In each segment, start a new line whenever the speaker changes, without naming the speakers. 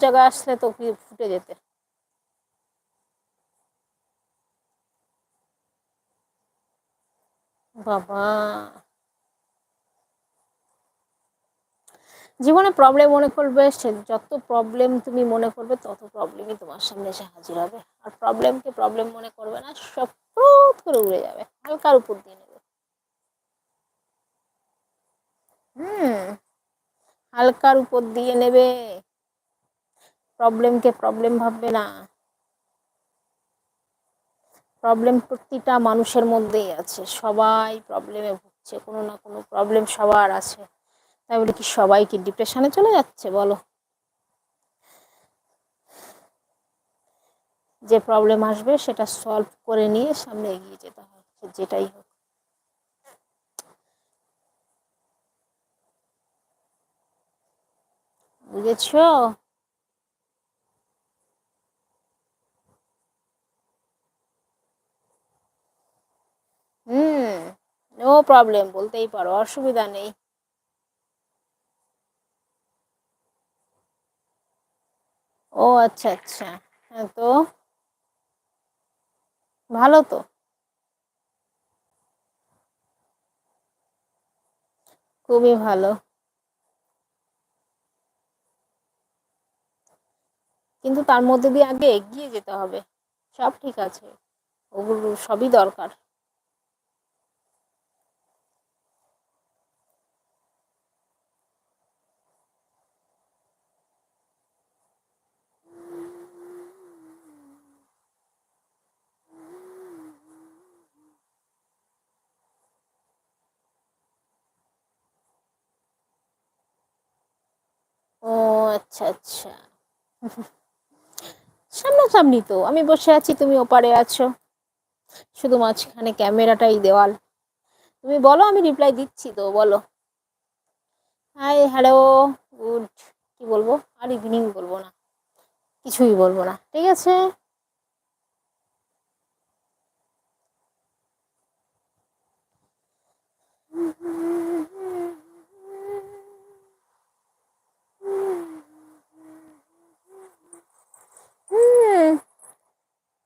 জায়গায় আসলে তো কি ফুটে যেতে? বাবা। জীবনে প্রবলেম মনে করবে, সে যত প্রবলেম তুমি মনে করবে, তত প্রবলেমই তোমার সামনে এসে হাজির হবে। আর প্রবলেমকে প্রবলেম মনে করবে না, সব ক্রোধ করে উড়ে যাবে, হালকার উপর দিয়ে নেবে। হুম, হালকার উপর দিয়ে নেবে। প্রবলেমকে প্রবলেম ভাববে না। প্রবলেম প্রতিটা মানুষের মধ্যেই আছে। সবাই প্রবলেমে ভুগছে, কোনো না কোনো প্রবলেম সবার আছে। তাই বলে কি সবাই কি ডিপ্রেশনে চলে যাচ্ছে, বলো? যে প্রবলেম আসবে সেটা সলভ করে নিয়ে সামনে এগিয়ে যেতে হয় যেটাই হোক। বুঝেছ হুম নো প্রবলেম বলতেই পারো, অসুবিধা নেই। ও আচ্ছা আচ্ছা হ্যাঁ তো। ভালো তো। খুবই ভালো। কিন্তু তার মধ্যে দিয়ে আগে এগিয়ে যেতে হবে। সব ঠিক আছে। ওগুলো সবই দরকার ও আচ্ছা আচ্ছা। সামনাসামনি তো, আমি বসে আছি, তুমি ওপারে আছো। শুধু মাঝখানে ক্যামেরাটাই দেওয়াল। তুমি বলো, আমি রিপ্লাই দিচ্ছি তো, বলো। হাই হ্যালো গুড কি বলব? আর ইভিনিং বলব না। কিছুই বলব না, ঠিক আছে?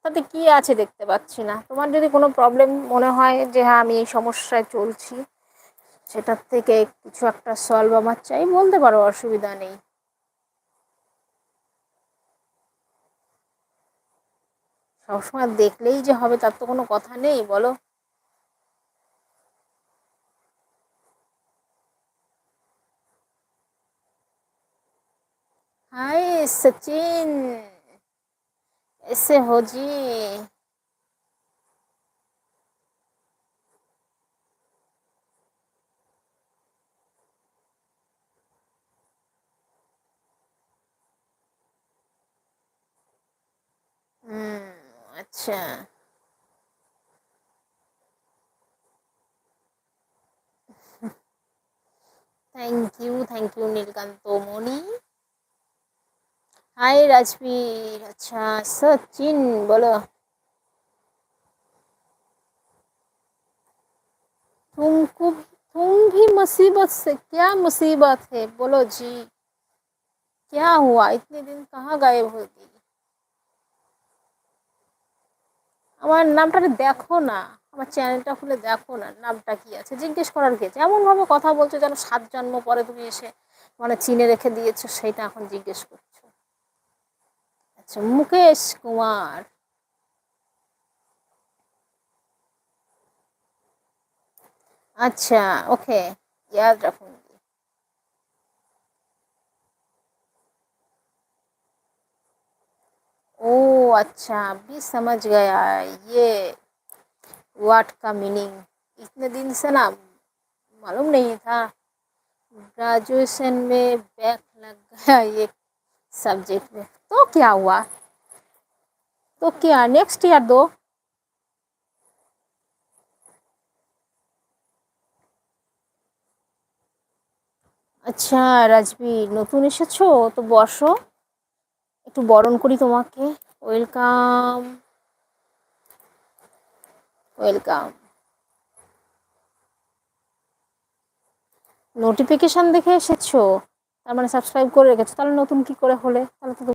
তাতে কি আছে দেখতে পাচ্ছি না। তোমার যদি কোনো প্রবলেম মনে হয় যে হ্যাঁ আমি এই সমস্যায় চলছি সেটার থেকে কিছু একটা সলভ আমার চাই, বলতে পারো, অসুবিধা নেই। সবসময় দেখলেই যে হবে, তার তো কোনো কথা নেই, বলো। হাই সচিন! Esse rodízio. হুম আচ্ছা thank you thank you Nilkanta Moni high Rajbir আচ্ছা সচিন বলো तुमको तुम भी मुसीबत से क्या मुसीबत है बोलो जी क्या हुआ इतने दिन कहाँ गायब हो गई আমার নামটা দেখো না আমার চ্যানেলটা খুলে দেখো না নামটা কি আছে জিজ্ঞেস করার কে এমনভাবে কথা বলছো যেন সাত জন্ম পরে তুমি এসে মানে চিনে রেখে দিয়েছো সেইটা এখন জিজ্ঞেস করছো अच्छा मुकेश कुमार अच्छा ओके याद रखूँगी ओ अच्छा अभी समझ गया ये वाट का मीनिंग इतने दिन से ना मालूम नहीं था ग्रेजुएशन में बैक लग गया ये सब्जेक्ट में तो क्या हुआ तो क्या नेक्स्ट ईयर दो আচ্ছা রাজবীর নতুন এসেছো তো বসো একটু বরণ করি তোমাকে ওয়েলকাম ওয়েলকাম নোটিফিকেশান দেখে এসেছো তার মানে সাবস্ক্রাইব করে রেখেছো। তাহলে নতুন কি করে হলে? তাহলে তো